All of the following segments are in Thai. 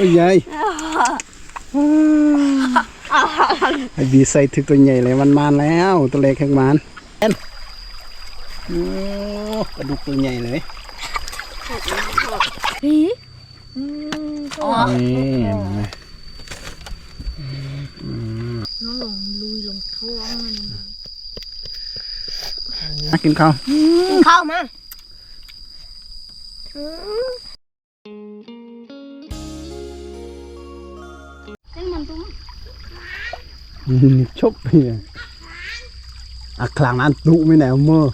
ตัวใหญ่ไอ้บีใส่ถึกตัวใหญ่เลยมันมานแล้วตัวเล็กแข็งมันเอ็นโอ้กระดูกตัวใหญ่เลยผีนี่เห็นไหมน้องลงลุยลงท้องมันมากินข้าวกินข้าวมา ชบเพียอะคลางนั้นตุไม่แนวมือ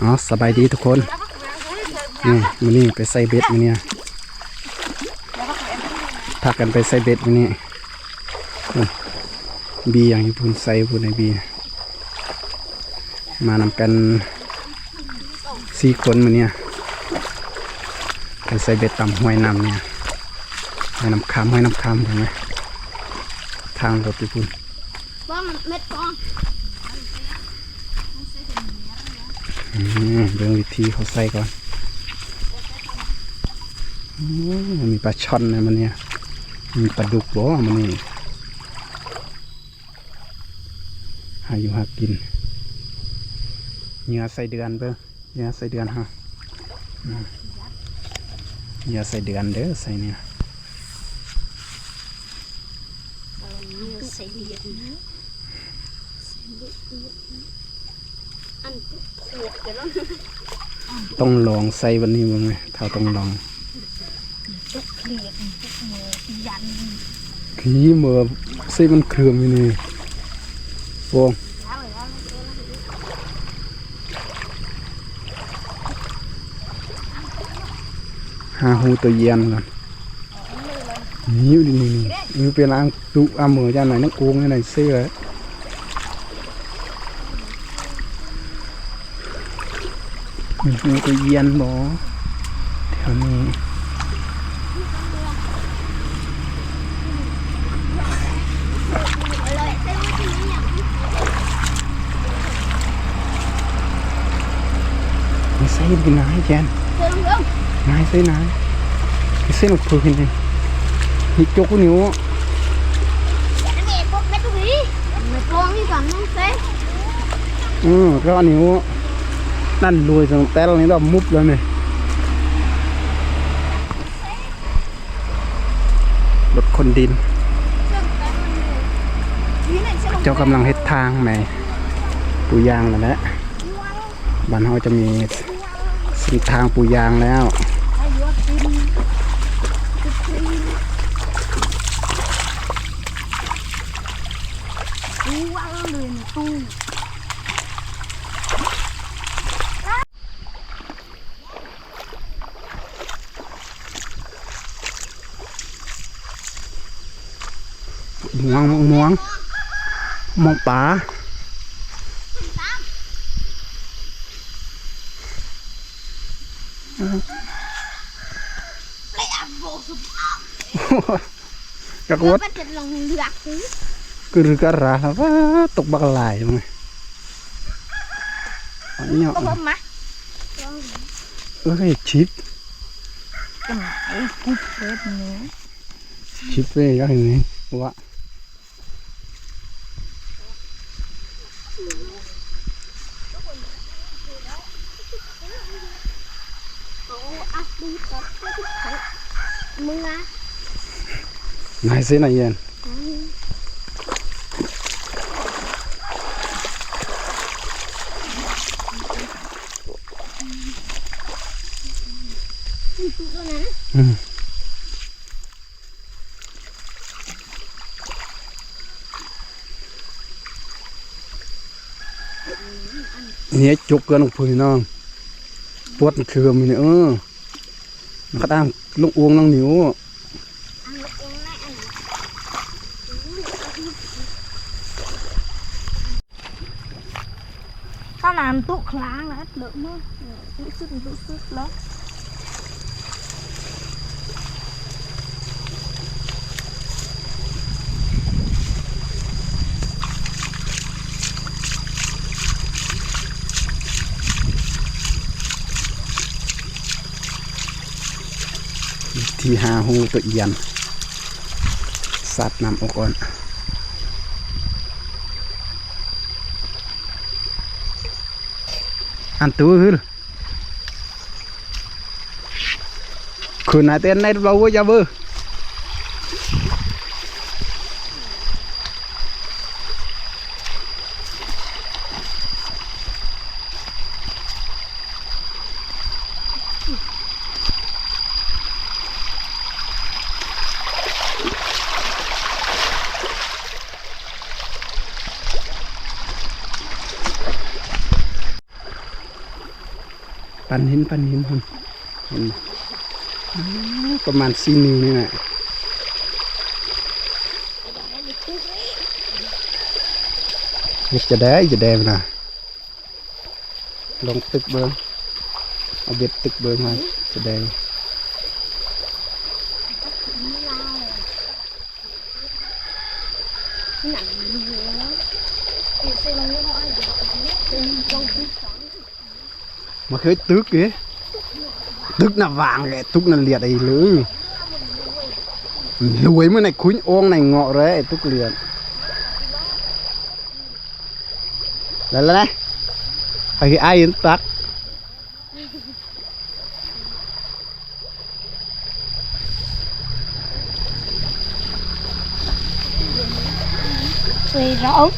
อ๋อสบายดีทุกคนนี่มันนี่ไปใส่เบ็ดมันเนี่ยพากันไปใส่เบ็ดมันนี่บีอย่างที่พูนใส่พูนในบีมานำกันสี่คนมันเนี่ย ไปใส่เบ็ดตำห้วยน้ำเนี่ยห้วยน้ำคำห้วยน้ำคำเห็นไหมทางรถที่พูนว่ามันเม็ดกองอืมเรื่องวิธีเขาใส่ก่อนอืมมีปลาช่อนนะมันเนี่ย มีปลาดุกบ่มันนี่หาอยู่หากินเหยื่อใส่เดือนเบ้อเหยื่อใส่เดือนฮะ อืมเหยื่อใส่เดือนเด้อใส่เนี่ยใส่เดียดนะอันขวดเดี๋ยวต้องลองใส่วันนี้มั้งไหมเท่าต้องลองเรียกมือยันขี้เมื่อใส่มันเครื่องอยู่นี่วเย็นก่อนนี่อยู่นี่นี่นี่เป็นล้าง ha hu tờ gian rồi. Nhiều đi nhiều như bên ăn tụ ăn mở ra này, nó cuồng cái này, xê rồi. Mình không có yên bỏ. Theo này Hãy subscribe cho kênh Ghiền không นี่ยไม่ใส่กินน้นเพิ่มเพิ่มนายเส้นออกเพื่อนเลยฮิจกนิ้วอย่าได้เม็ดพวกเม็ดตุ้ยเม็ดกองนี่ก่อนน้องเส้นอือก็นิ้วนั่นรวยจังแต่ลนี้เรามุบแล้วเนี่ยรถคนดินเจ้ากำลังเฮ็ดทางในปูยางแล้วแหละบ้านเราจะมีเส้นทางปูยางแล้ว ตู้ว่างเลยในตู้ ม่วงม่วงม่วงมองป่าเลยอะโบสุภาพกระแล้วดคือกซื้อกรือกระราว่าตกบักหลายมั้งอันเนี้ยก็บ่มาเอ้ยชิปชิปเว้ยก็อย่างนี้วะ Nice, isn't it, Ian? Mm. Ừ. Nhé chụp cơ nó phùi nó Tuốt khừa mình nữa Nó khát ăn lúc uống níu ซึดตุซึดแล้วธีหาหูตัวเอียน สัตว์นำอกก่อนอันตัวคือ คุณนายเต้นในเราว่าจะเบอร์ปันหินปันหินคนเห็นไหมอ๋อ ประมาณสี่นิ้วนี่แหละเฮ็ดจะได้จะได้มาลงตึกเบิ้งเอาเบ็ดตึกเบิ้งมาจะได้ หนังเหนียวเดี๋ยวเซ็นลงเรียบร้อยเดี๋ยวเป็นลงทุกสอง มาเคยตึกเอ้ตึกน่ะวางแกตึกน่ะเลียดไอ้เลยรวยเมื่อไหร่คุ้นโอ่ tức là vàng cái tức là liệt ấy lưỡi lưới mới này khuyến ong này, ngọ đấy tức liệt lên lên đây. Phải ai yến tắt Tùy rỗng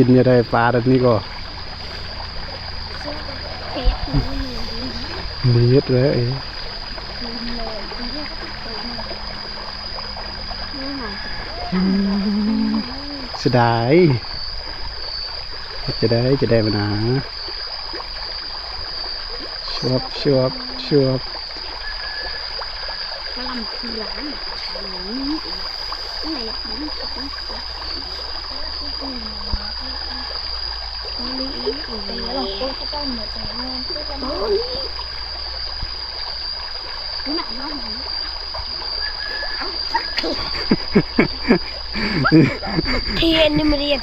กินจะได้ปลาแบบนี้ก็เมีเยอะเลยเสียดายจะได้จะได้มานะชวบชวบชวบก็ลำคือร้านไหนอยากกิน thiên nhưng mà đi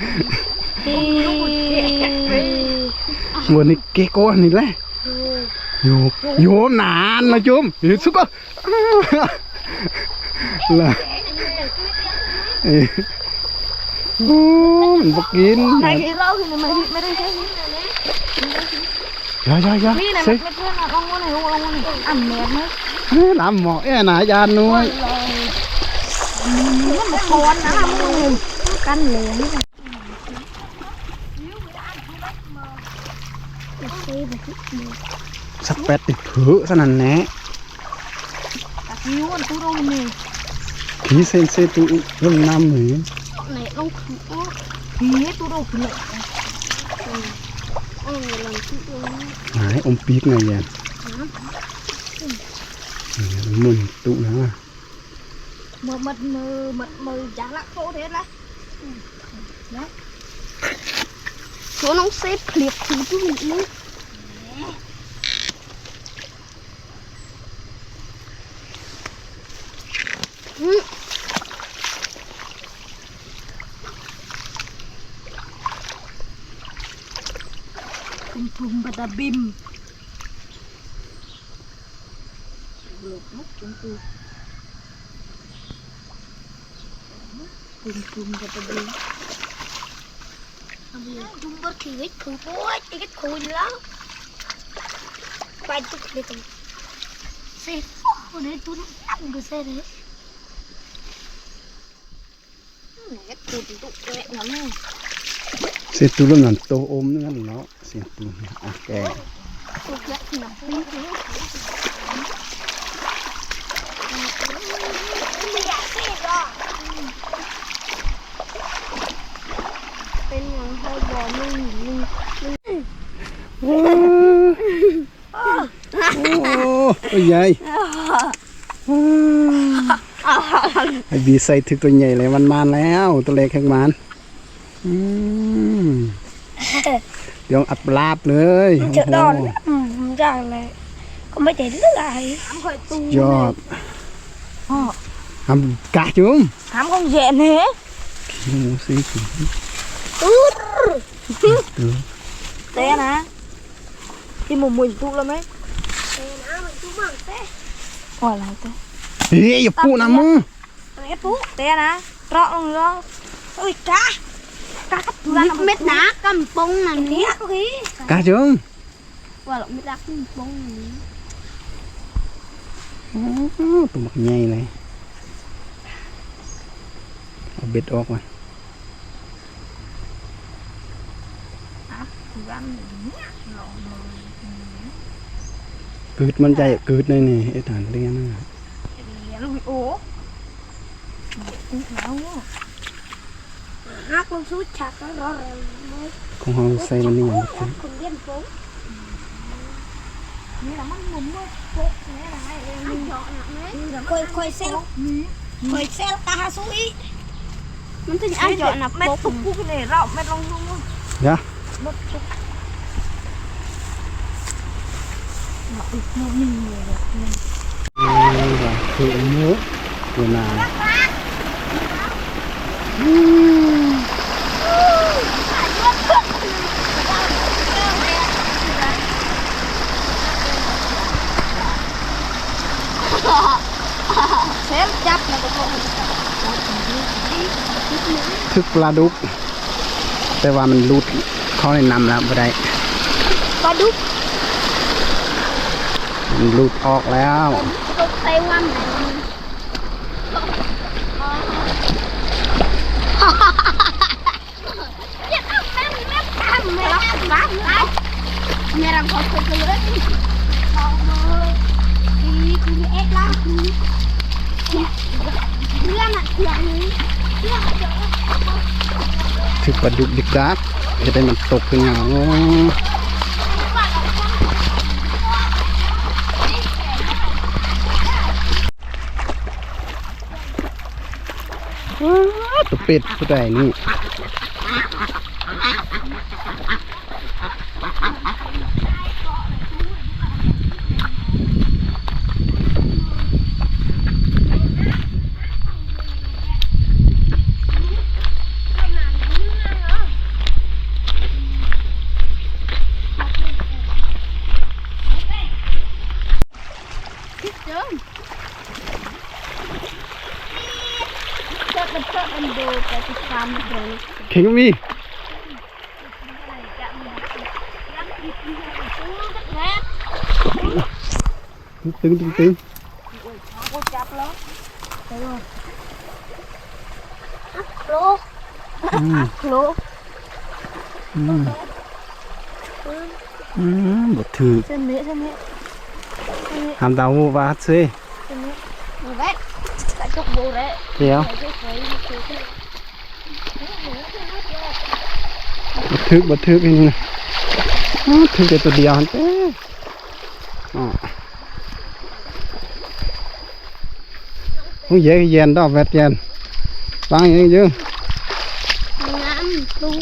Buồn này kê con này lẽ Vô Vô nạn là chôm. Vô super Là องเหมือนกันนะก็จะมาดูหนังบ้างไหมเทียนนี่มาเรียกเทียนวันนี้เหลยโยนานนะจุ่มอยู่สุก็ละเอ้ยโอ้มันบกินใครที่เล่าคือมันไม่ได้ใช่ยายายานี่นะไม่เพื่อนนะลองวันไหนลองวันไหนอ่านแมสไหมลำหมอเอ้ยหนายานน้ยมันมาค้อนนะมึงกันเลยนี่กันเซ่แบบนี้สเปดติดผือสนั่นแหน่ตัดนิ้วอันตู้โดนนี่ผีเซนเซตุเริ่มน้ำหรือ ไหนลองถืออ้อผีตู้โดนคือเลยอ๋อลองถืออ้อหายอมปีกไงยันมุนตุนะมือมัดมือมัดมือจังละโคตรเลยนะตัวน้องเซฟเปลี่ยนถือตู้นี้ทุ่มทุ่มบัดาบิมหลบมุกจงตูทุ่ม Bum bum bada bim. Lột mất chúng tôi Bum bum bada bim. Bum bớt thì ít khối bớt Thì ít khối lắm Quay chút đi tụi Xe Hồi nãy tôi nằm cái xe đấy. Này, cái tụi tụi tụi tụi tụi tụi เซ่โอ้ยตุ้นตั้งก็เซ่เลยไหนก็ตุนตุกเลยนะแม่เซตุเริ่มนั่นโตอมนั่นเนาะเสียตุอะแกตุกแล้วหนักปุ้งปุ้งไม่อยากเซ่หรอกเป็นอย่างเขาบอกมึงมึงโอ้โอ้ยายไอบีใส่ถึกตัวใหญ่เลยมันมาแล้วตัวเล็กแข็งมัน เดี๋ยวอัดลาบเลยมันโอ้จะโหดอนอืมมันจะอะไรก็ไม่ได้เลือกอะไรถามคอยตูยอดพ่อทำกะจุ้มถาม con dẹn thế ขี้หมูสิขี้ตูดตื้อ té nè đi một mình tu lắm ấy เออนะมันตูมั่งเต้ hỏi lại té เฮ้ยอย่าปูนะมึง té tú té nè rõ luôn rõ เอ้ยจ้าจ้ากับตัวนั้นเม็ดหนากำปงนั่นนี่ก็คือกะจุ้มว่าเราไม่รักกำปงนี่อ๋อตัวมักใหญ่เลยเอาเบ็ดออกมากึดมันใจกึดเลยนี่ไอ้ฐานเรียนน่ะ nó bị ố não quá ฮักลงสู้ชักแล้วรอเร็วเลยขอ งเราใส่มันนี่อย่างชันี้กคนเลี้ยงปงนี่ là mắt ngủm quá Phốt, nè là hai em อันเจาะหนักไหมคอยคอยเซลค con hôn xây lên đi. nhận được không khơi khơi xeo khơi xeo ta suy. Mình thích ai chọn nạp mét phục vụ này rộng mét long luôn dạ. Mét phục và thượng nước. Rồi là. ทึกปลาดุก แต่ว่ามันรูดเข้าในน้ำแล้วไม่ได้ปลาดุกมันรูดออกแล้วตกใส่วันไหนอย่าทำแม่แม่ทำแม่รักบ้านไรแม่รักเขาเคยเลยเอาเลยดีคือเอ็ดล่าคือเพื่อนอะเพื่อนนี้เพื่อนเดี๋ คือปลาดุกดิกาบจะได้มันตกขึ้นมาตัวเป็ดผู้ใดนี่ thì có mi tưng tưng tưng tưng lô ừ. lô ừ. ừ, một thử hàm tàu mua và hát xê Thế không? บดถือ xem mẹ xem mẹ ทำดาววาดซิ ดูแม่แต่จุกบูเลย เดี๋ยว ใส่เคยเคย บดถือบดถือกันนี่นะอ้าวถือแต่ตัวเดียวฮันเต้อ๋อโอ้ยเย็นเย็นดอกแวดเย็นบางอย่างเยอะ น้ำตุ้ง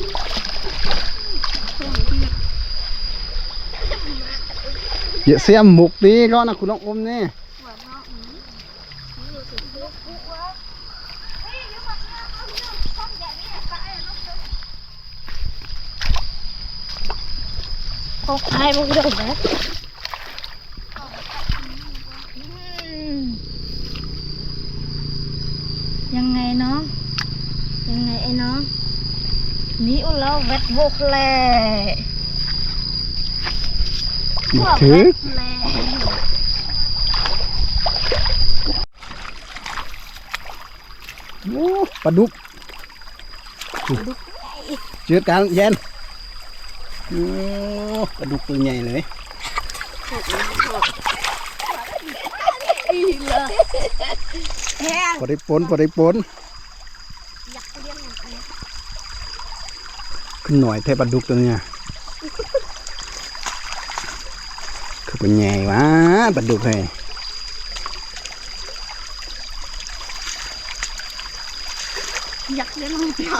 เยอะเสียมหมุกดีก็นะคุณน้องอมนี่ โอ้ใครมันเดือดนะยังไงน้องยังไงไอ้น้องนี่อุเราเวทโวกแลบดถือแม่โอ้ปลาดุกเจือกันเย็นโอ้ ปลาดุกตัวใหญ่เลยพอได้ปนพอได้ปนขึ้นหน่อยเทปลาดุกตัวเนี้ยคือเป็นไงวะปลาดุกเฮ้ยอยากเล่นลูกเดียว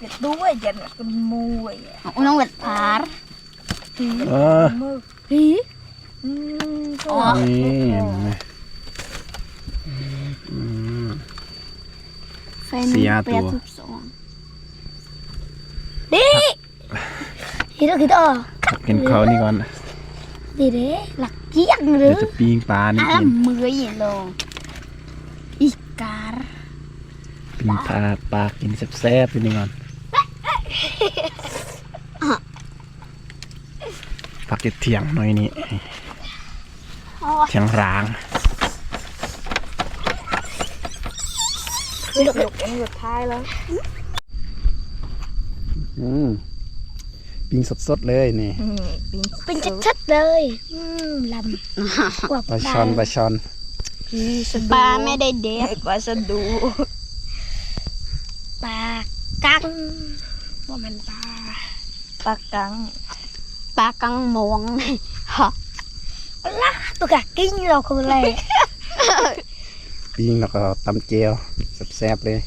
ล้วเวียงลาโอ้พระเอกโอ้โอ้เซเวตโอ้ไฟเย็ดไอ้เนี้ยโอ้โอ้เออยันก็ไปมือเอ๊ะเด็ดดูว่ายันเป็นมูไอ้น้องเวทพาร์เออมือฮีอืมก็อ๋อนี่เห็นไหมอืมแฟนเสียตัวแปดสิบสองดิฮิโตฮิโตกินเขาวนี่ก่อนดีเด้หลักเกี้ยงหรืเดี๋ยอวจะปิ้งปลานี่อากินมือยิ่งลงอีการปิ้งปลาปลากินแซ่บๆไปนี่ก่อน ผักเถียงหน่อยนี่เถียงร้างคือหยกเอ็นหยดท้ายแล้ว อืมปิงสดๆเลยนี่ปิงเป็นชัดๆเลยลำกว่าปลาช่อนปลาช่อนปลาไม่ได้เด็กปลาสะดูปลากัง ว่ามันปลาปลากังปลากังมองฮะล่ะตัวกะกิ้งเราคืออะไรปิ้งแล้วก็ตำเจียวแซ่บๆเลย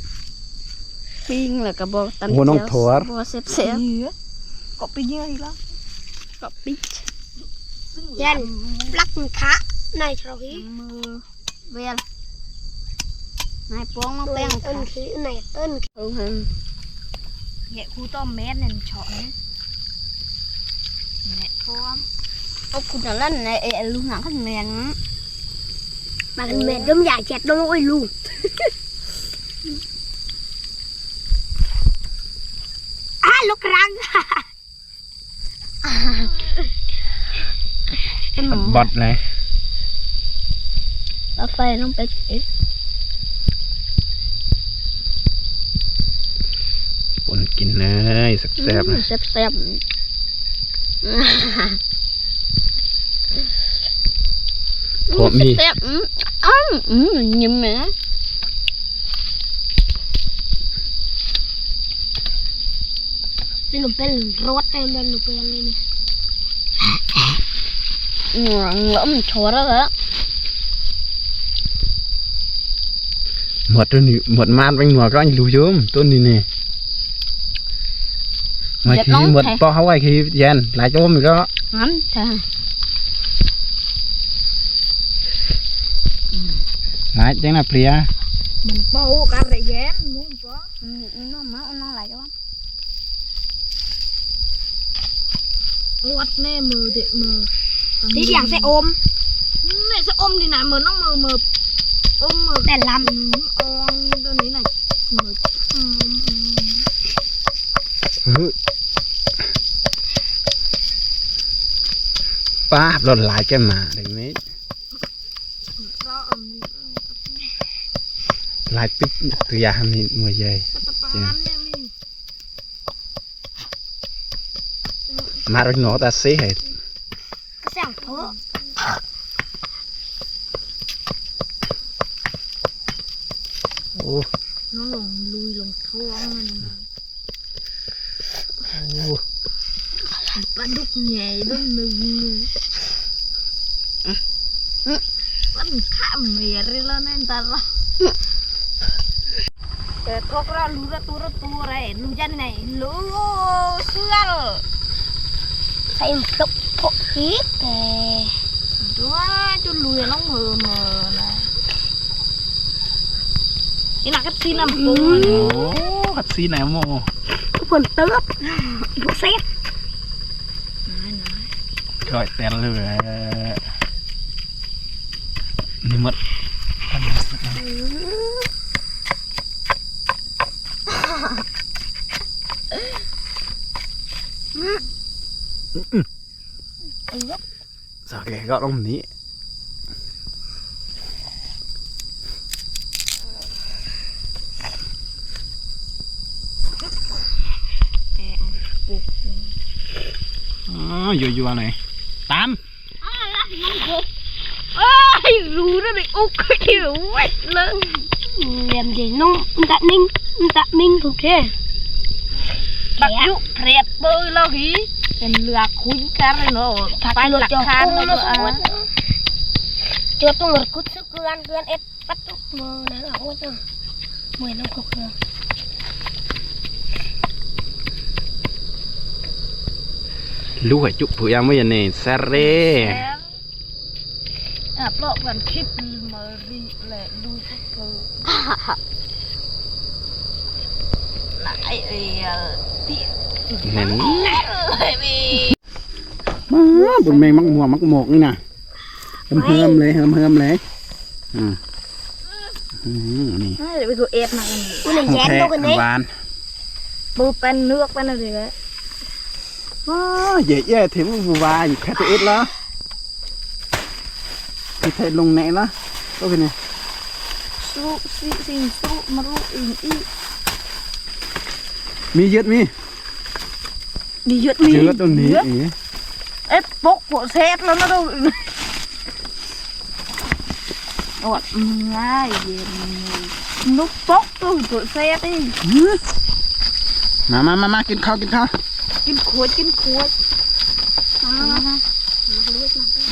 ปิ้งแล้วก็บอกตำโอ้น้องถั่วบอกเสียบเสียก็ไปเยอะอีกแล้วๆก็ปิ๊กยันปลักคะนายทรหีมือเวลนายป้องมาแป้งต้นขี้นายต้นเออเหยะคูต้มเม็ดเนี่ยเฉาะนะเนี่ยพร้อมเอาคุณจะเล่นในไอ้ลูกหนังขันแมนมาขันแมนต้มใหญ่เจ็ดต้มโอ้ยลูกอะลูกรังบอดเลยรถไฟต้องไปเอ๊ะ นกินเลยแซ่บๆนะ แซ่บแซ่บ เพราะมี แซ่บอืมอ้าวอืมยิ้มไหมเป็นหนูเป็นรถเต็มเป็นหนูเป็นเลยเนี่ยหนูเหลือมันชัวร์แล้วเหรอ หมดตัวนี้หมดมานไปหนัวก็อันรู้ชมต้นนี้นี่ มาขี้หมดปอเขาไว้ขี้แยนหลายโจมอีกก็ งั้นใช่ หลายจังน่ะเพลีย มันโป๊กันเลยแย้มมุ้งปอ อืมน้องมาน้องไหลจ้ะ วัดแน่มือเด็กมือ ที่อย่างใส่อม นี่จะอมดีนะมือน้องมือมืออมมือ แต่ล อืมอองตัวนี้น่ะมืออื ป้าบรถหลายแกมาเด็กนี้ ก็อมนี่ หลายปิ๊กตัวยาทำนี่มือใหญ่ ตะปานเนี่ยมี มารถหนอตาเซ่ให้ ำก็แซงเพอ โอ้ น้องลงลุยลงท้องมันนะ โอ้ ปลาดุกใหญ่ด้วย ตัวอะไรรู้จันไหนรู้เสื้อใส่พลุกพกพีกแต่ Đó, chú lùi nó mờ mờ nè Cái nào cái xin làm cô โอ้ขัดซีไหนโมทุ 개가 없니? À, vừa vừa này. Tám. Ơi rú nó bị út cái kiểu quét lớn làm gì nó tạ ninh tạ minh thuộc thế bạc dụ đẹp. bơi lo hí. บเบยแล้วฮีเป็นเรือคุ้นกันเลยเนาะไปหลัก cho ฐาน cung เนาะ nó อะ xuống cho tôi ngồi cút sức cưa ăn cưa ăn ép bắt túc mơ này là hốt rồi mười năm cục rồi ลูกจุผู้ยังไม่ยันนี่ซาเร่อะเพราะวันคลิป มารีแหละดูสักเกิไหนเอ้ยที่ เน้น เอ้ยมี มาบุญแมงมักม่วงมักหมกนี่นะเฮิมเฮิมๆเลยเฮิมเฮิมๆเลยอืมอืมนี่ เดี๋ยวไปดูเอฟมากัน cái này โอ dán เค đâu cái đấy หวาน ปูเป็นเนื้อเป็นอะไรเลย ว้าเย่เย่ถึงบูวาอยู่แค่ตัวเอ็ดแล้วที่ไทยลงไหนละก็เป็นไง สู้สิสิสู้มารู้อีกอีก มีเยอะมี ดีเยอะมีเยอะตรงนี้เอ๋เอ๊ะปกปวดเซตแล้วนะดูอดง่ายเย็นนุกปกตัวปวดเซตดิมามามามากินข้าวกินข้าวกินขวดกินขวด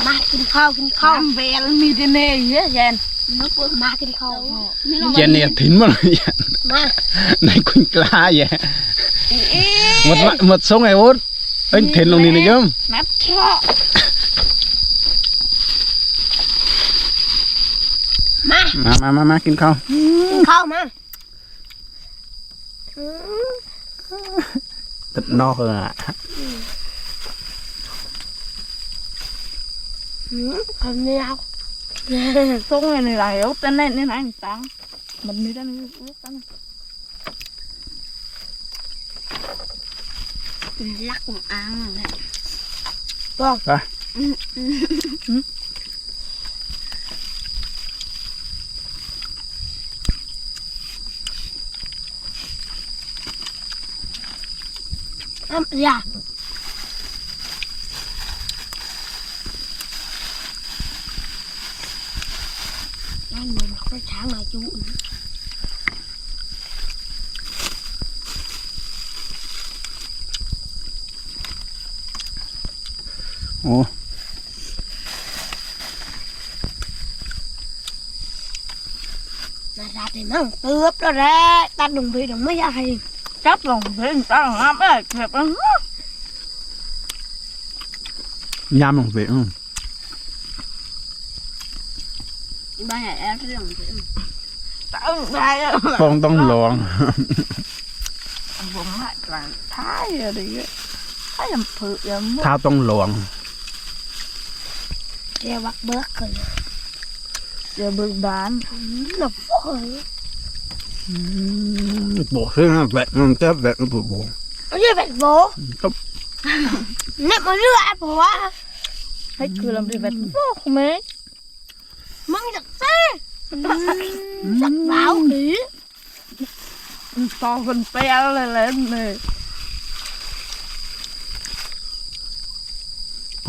mà kinh khao kinh ข้า khao วเบลมีดีเน่เยอะแยน nó bữa mà kinh khao เจนเนี่ยถิ่นหมดเลยอะ mà ในคุณกล้าแย่หมดละหมดทรงไอ้โอ๊ตเอ้ยถิ่น mật một mật số ngày út. Anh thèn lòng này. chứ nắp thọ. Má má má má mà. kinh à. không kinh không mà. Thịt no hơn à. Còn nhau xuống này này là hiểu tên này nên anh sáng mình đi ra này. Lắc một ăn này Vâng. Em dạ Tướp đó ra, ta đừng bị đừng mới dài Chấp lòng viên ta làm ấy, thiệt lắm Nhâm lòng viên không? Ba ngày em sẽ lòng viên Tao sai Con tông luồn Vùng hại là thái rồi đi. Thái làm phượt rồi Thao tông luồn giờ bắt bớt rồi. Giờ bự bán. Là phơi rồi บอกซึ่งนะแบะมันจะแบะมันปวดบอก Nó như vậy bố Không. Nè mà đưa ai bố á thấy cười làm gì vậy vô không mấy Măng giật xe Giật vào khí to phần pe lên lên này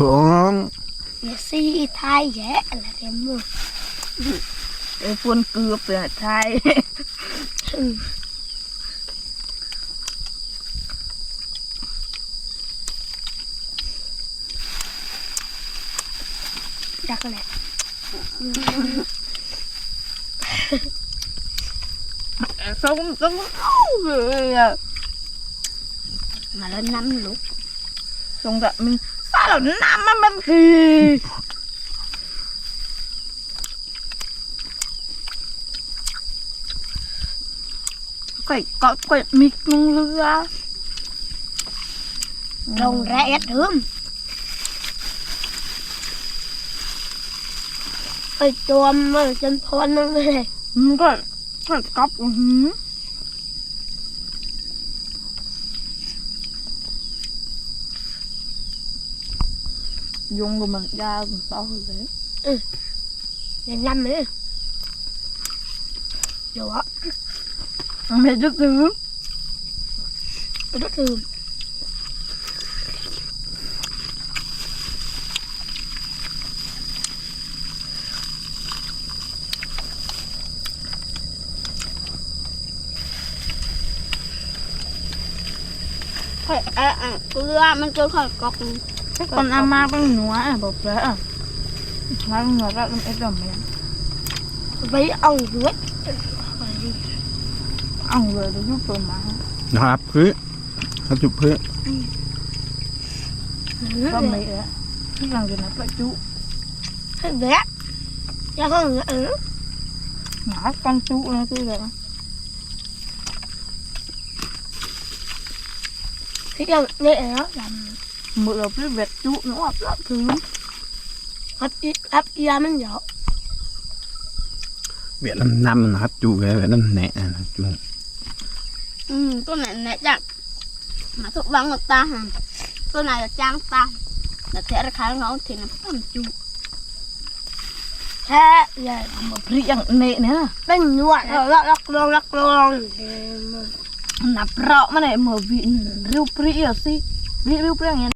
พอง Nhà si thai dễ là thêm mưa để phun cướp rồi thay Chắc này không không rồi Mà lên năm lúc xong rồi mình sao là năm mà mình thì phải có cái mic luôn ra Rồng ra ép hương Ôi chôm mà chân thôn nó này không có phải cắp Đặt lại. Không, sống không. Mà lên năm lúc. sống rồi mình sao lại năm mà mình thì ะค่อยกอก con ăn ma bằng núa à bột rễ à Má núa ra làm ít đầm miếng ไปเอาด้วย Ăn rồi để giúp rồi mà นะครับคือครับจุบเพื่อ Có mấy đấy Thích làm gì nó phải chú ให้แบะอย่าเพิ่งเออ Ngã con chú này tôi rồi ที่จะเนี่ยเนาะ mẹ rất thương. Rất thương. Phải à, à, cưa mình cứ khỏi cọc. Con ăn ma bên núa à bột rễ à? Mang ngựa ra làm ít rồi mẹ với ông ruột Ăn rồi giúp tôi mà. Hạp khứ. hấp chụp khứ. Ba mẹ. Cái răng thì nó phải chú. Phải bé. Dạ không ngỡ. Ngã con chú nó cứ rồi. Cái răng lệ nó làm mượn cái vẹt chú nó hợp lắm thứ. Hấp hấp kia mình nhỏ. Việt Nam năm hấp chú cái Việt Nam nè hấp chú. จะจ้างตาแต่เทราคาน้องทีนั้นต้มจุแค่ใหญ่ Mà bị ăn nệ nữa เป็นนวดลักลักลองลักลอง Nạp rọ mà này mở vị riu pri ở si Vị riu pri ăn